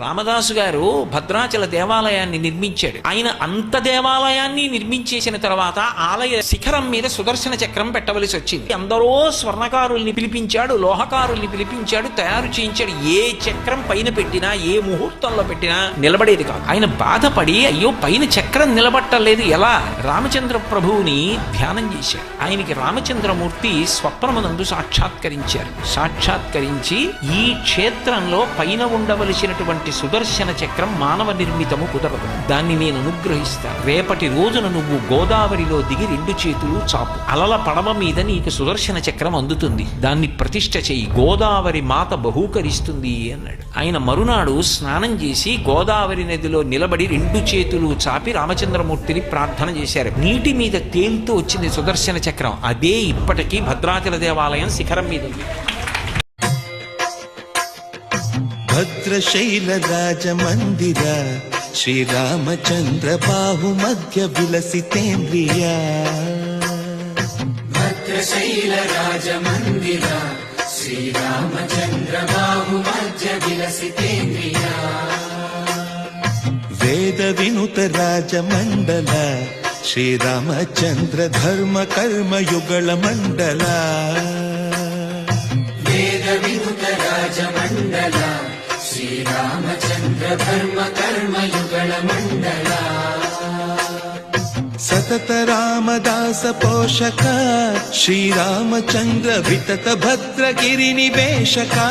రామదాసు గారు భద్రాచల దేవాలయాన్ని నిర్మించాడు. ఆయన అంత దేవాలయాన్ని నిర్మించేసిన తర్వాత ఆలయ శిఖరం మీద సుదర్శన చక్రం పెట్టవలసి వచ్చింది. అందరో స్వర్ణకారుల్ని పిలిపించాడు లోహకారుల్ని పిలిపించాడు తయారు చేయించాడు. ఏ చక్రం పైన పెట్టినా ఏ ముహూర్తంలో పెట్టినా నిలబడేది కాదు. ఆయన బాధపడి అయ్యో పైన చక్రం నిలబట్టలేదు ఎలా? రామచంద్ర ప్రభువుని ధ్యానం చేశాడు. ఆయనకి రామచంద్రమూర్తి స్వప్నమునందు సాక్షాత్కరించారు. సాక్షాత్కరించి ఈ క్షేత్రంలో పైన ఉండవలసినటువంటి సుదర్శన చక్రం మానవ నిర్మితము కుదరదు. దాన్ని నేను అనుగ్రహిస్తాను రేపటి రోజున నువ్వు గోదావరిలో దిగి రెండు చేతులు చాపు. అలల పడవ మీద నీకు సుదర్శన చక్రం అందుతుంది. దాన్ని ప్రతిష్ట చేయి. గోదావరి మాత బహూకరిస్తుంది అన్నాడు. ఆయన మరునాడు స్నానం చేసి గోదావరి నదిలో నిలబడి రెండు చేతులు చాపి రామచంద్రమూర్తిని ప్రార్థన చేశారు. నీటి మీద తేలుతూ వచ్చింది సుదర్శన చక్రం. అదే ఇప్పటికీ భద్రాచల దేవాలయం శిఖరం మీద ఉంది. భద్రశైలరాజమందిర శ్రీరామచంద్ర బాహు మధ్య విలసితేంద్రియ భద్రశైలరాజమందిర శ్రీరామచంద్రబాహుమధ్య విలసితేంద్రియ వేద వినుత రాజమండల श्रीरामचन्द्रम सतत रामदास पोषका श्रीरामचन्द्र वितत भद्रगिरिनिवेशका